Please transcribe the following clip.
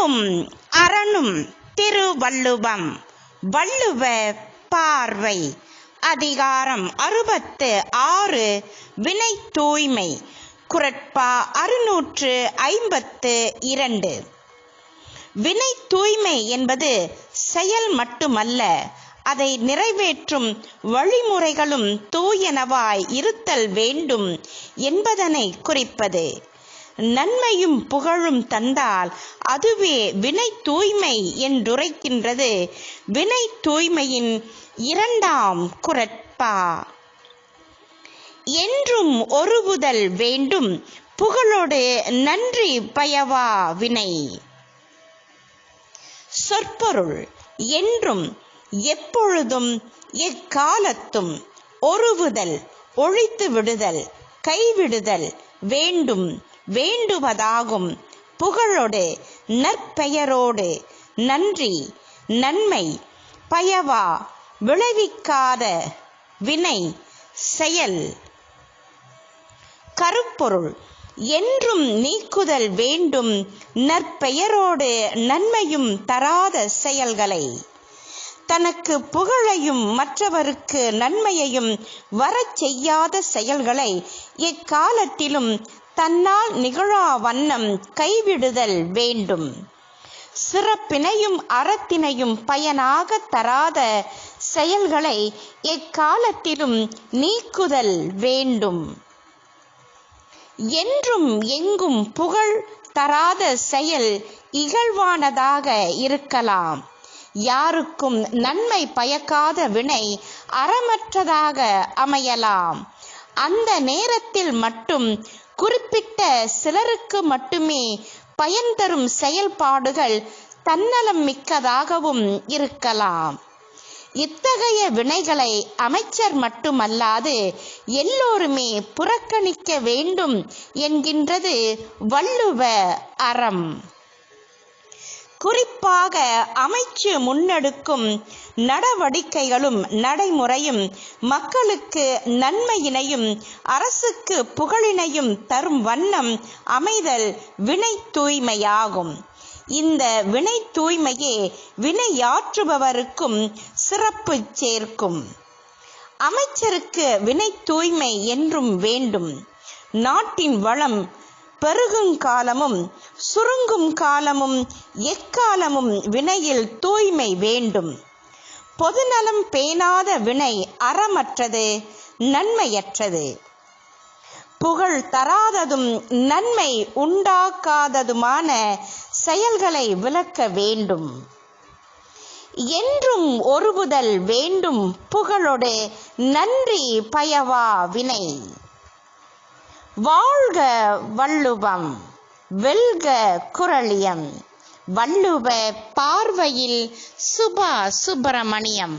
அன்பும் அரணும் திருவள்ளுவம். வள்ளுவ பார்வை. அதிகாரம் அறுபத்து ஆறு. வினை தூய்மை. குரட்பா அறுநூற்று ஐம்பத்து இரண்டு. வினை தூய்மை என்பது செயல் மட்டுமல்ல அதை நிறைவேற்றும் வழிமுறைகளும் தூயனவாய் இருத்தல் வேண்டும் என்பதனை குறிப்பது. நன்மையும் புகழும் தந்தால் அதுவே வினை தூய்மை என்றுரைக்கின்றது. வினை தூய்மையின் இரண்டாம் குரட்பா. என்றும் ஒருவுதல் வேண்டும். புகழோடு நன்றி பயவா வினை. சொற்பொருள். என்றும் எப்பொழுதும் எக்காலத்தும் ஒருவுதல் ஒழித்து விடுதல் கைவிடுதல் வேண்டும். வேண்டுவதாகும். புகழோடு நற்பெயரோடு நன்றி நன்மை பயவா விளைவிக்காத வினை செயல். கருப்பொருள் என்றும் நீக்குதல் வேண்டும் நற்பெயரோடு நன்மையும் தராத செயல்களை. தனக்கு புகழையும் மற்றவருக்கு நன்மையையும் வரச் செய்யாத செயல்களை எக்காலத்திலும் தன்னால் நிகழா வண்ணம் கைவிடுதல் வேண்டும். சிறப்பினையும் அறத்தினையும் பயனாக தராத செயல்களை எக்காலத்திலும் நீக்குதல் வேண்டும். என்றும் எங்கும் புகழ் தராத செயல் இகழ்வானதாக இருக்கலாம். யாருக்கும் நன்மை பயக்காத வினை அறமற்றதாக அமையலாம். அந்த நேரத்தில் மட்டும் குறிப்பிட்ட சிலருக்கு மட்டுமே பயன் தரும் செயல்பாடுகள் தன்னலம் மிக்கதாகவும் இருக்கலாம். இத்தகைய வினைகளை அமைச்சர் மட்டுமல்லாது எல்லோருமே புறக்கணிக்க வேண்டும் என்கின்றது வள்ளுவ அறம். குறிப்பாக அமைச்சு முன்னெடுக்கும் நடவடிக்கைகளும் நடைமுறையும் மக்களுக்கு நன்மையினையும் அரசுக்கு புகழினையும் தரும் வண்ணம் அமைதல் வினை தூய்மையாகும் இந்த வினை தூய்மையே வினையாற்றுபவருக்கும் சிறப்பு சேர்க்கும். அமைச்சருக்கு வினை தூய்மை என்றும் வேண்டும். நாட்டின் வளம் பெருகும் காலமும் சுருங்கும் காலமும் எக்காலமும் வினையில் தூய்மை வேண்டும். பொதுநலம் பேணாத வினை அறமற்றது நன்மையற்றது. புகழ் தராததும் நன்மை உண்டாக்காததுமான செயல்களை விளக்க வேண்டும். என்றும் ஒருபுதல் வேண்டும் புகழோடு நன்றி பயவா வினை. வாழ்க வள்ளுவம் வெல்க குரளியம் வள்ளுவ பார்வையில் சுபா சுப்பிரமணியம்